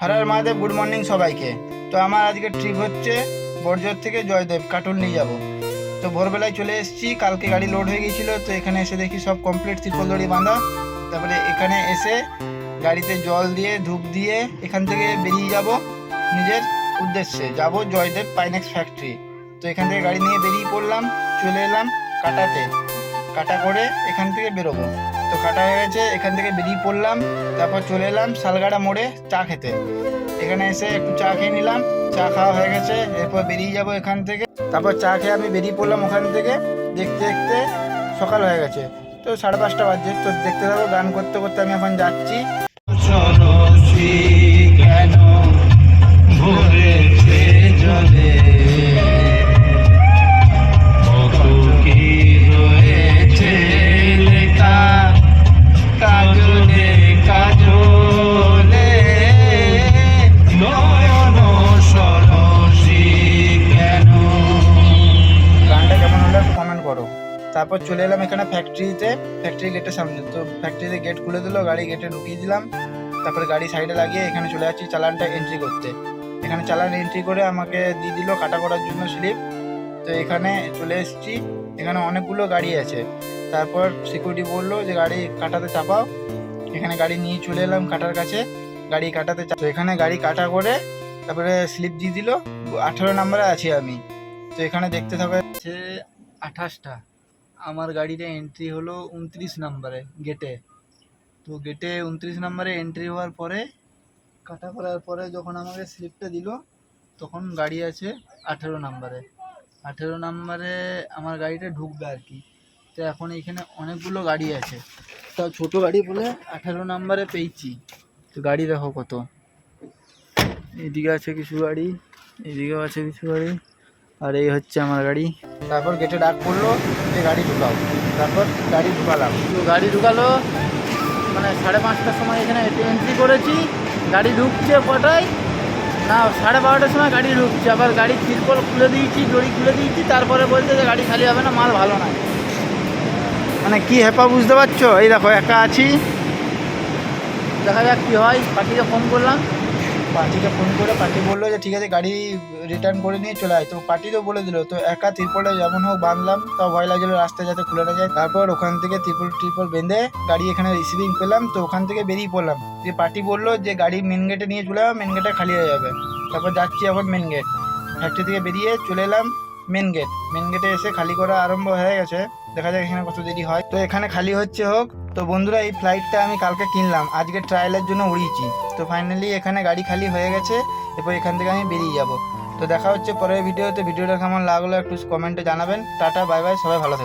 হর Har Mahadev good morning সবাইকে। তো আমার আজকে ট্রিপ হচ্ছে বর্জর থেকে জয়দেব কাটুল নিয়ে যাব। তো ভোরবেলায় চলে এসেছি, কালকে গাড়ি লোড হয়ে গিয়েছিল তো এখানে এসে দেখি সব কমপ্লিট ত্রিপল দড়ি বাঁধা। তারপরে এখানে এসে গাড়িতে জল দিয়ে, ধূপ দিয়ে এখান থেকে বেরিয়ে যাব নিজের উদ্দেশ্যে। যাব জয়দেব পাইনেক্স ফ্যাক্টরি তো এখান থেকে গাড়ি নিয়ে বেরিয়ে পড়লাম, চলে এলাম কাটাতে। কাটা করে এখান থেকে বেরোবো। তো কাটা হয়ে গেছে, এখান থেকে বেরিয়ে পড়লাম, তারপর চলে এলাম শালগাড়া মোড়ে চা খেতে। এখানে এসে একটু চা খেয়ে নিলাম, চা খাওয়া হয়ে গেছে, এরপর বেরিয়ে যাব এখান থেকে। তারপর চা খেয়ে আমি বেরিয়ে পড়লাম ওখান থেকে, দেখতে দেখতে সকাল হয়ে গেছে। তো সাড়ে পাঁচটা বাজছে, তো দেখতে থাকো, গান করতে করতে আমি এখন যাচ্ছি। কেন তারপর চলে এলাম এখানে ফ্যাক্টরিতে ফ্যাক্টরি গেটের সামনে। তো ফ্যাক্টরিতে গেট খুলে দিলো, গাড়ি গেটে ঢুকিয়ে দিলাম। তারপরে গাড়ি সাইডে লাগিয়ে এখানে চলে যাচ্ছি চালানটা এন্ট্রি করতে। এখানে চালান এন্ট্রি করে আমাকে দিয়ে দিল কাটা করার জন্য স্লিপ তো এখানে চলে এসেছি। এখানে অনেকগুলো গাড়ি আছে। তারপর সিকিউরিটি বলল যে, গাড়ি কাটাতে চাপাও। এখানে গাড়ি নিয়ে চলে এলাম কাটার কাছে। গাড়ি কাটাতে তো এখানে গাড়ি কাটা করে তারপরে স্লিপ দিয়ে দিল। আঠারো নাম্বারে আছি আমি। তো এখানে দেখতে থাকো আঠাশটা। আমার গাড়িটা এন্ট্রি হলো উনত্রিশ নাম্বারে গেটে তো গেটে উনত্রিশ নাম্বারে এন্ট্রি হওয়ার পরে, কাটা করার পরে যখন আমাকে স্লিপটা দিল, তখন গাড়ি আছে আঠেরো নাম্বারে। আঠেরো নাম্বারে আমার গাড়িটা ঢুকবে আর কি। তো এখন এখানে অনেকগুলো গাড়ি আছে। তা ছোটো গাড়ি বলে আঠেরো নাম্বারে পেয়েছি। তো গাড়ি দেখো কত। এদিকে আছে কিছু গাড়ি, এদিকেও আছে কিছু গাড়ি, আর এই হচ্ছে আমার গাড়ি। তারপর গেটে ডাক পড়ল যে গাড়ি ঢুকাও। তারপর গাড়ি ঢুকালাম। গাড়ি ঢুকালো মানে সাড়ে পাঁচটার সময় এখানে এন্ট্রি করেছি গাড়ি ঢুকছে কটায়? না সাড়ে বারোটার সময় গাড়ি ঢুকছে আবার গাড়ি তিরপল খুলে দিয়েছি দড়ি খুলে দিয়েছি তারপরে বলছে যে গাড়ি খালি হবে না মাল ভালো না মানে কি হেপা বুঝতে পারছ? এই দেখো একা আছি। দেখা যাক কী হয় পার্টিকে ফোন করলাম। পার্টিকে ফোন করে পার্টি বলল যে, ঠিক আছে, গাড়ি রিটার্ন করে নিয়ে চলে আয়। তো পার্টি তো বলে দিল, তো একা তিরপলে যেমন হোক বাঁধলাম, তাও ভয় লাগছিল রাস্তায় যাতে খুলে না যায়। তারপর ওখান থেকে ত্রিপল ট্রিপল বেঁধে গাড়ি এখানে রিসিভিং পেলাম, তো ওখান থেকে বেরিয়ে পড়লাম। যে পার্টি বলল যে, গাড়ি মেন গেটে নিয়ে চলে মেন গেটে খালি হয়ে যাবে। তারপর যাচ্ছি এখন মেন গেট ফ্যাক্টরি থেকে বেরিয়ে চলে এলাম মেন গেট মেন গেটে এসে খালি করা আরম্ভ হয়ে গেছে। দেখা যাক এখানে কত দেরি হয়। তো এখানে খালি হচ্ছে হোক তো বন্ধুরা, এই ফ্লাইটটা আমি কালকে কিনলাম। আজকে ট্রায়ালের জন্য উড়িয়েছি। তো ফাইনালি এখানে গাড়ি খালি হয়ে গেছে। এরপর এখান থেকে আমি বেরিয়ে যাব। তো দেখা হচ্ছে পরের ভিডিওতে ভিডিওটা কেমন লাগল একটু কমেন্টে জানাবেন। টাটা বাই বাই সবাই ভালো থাকবে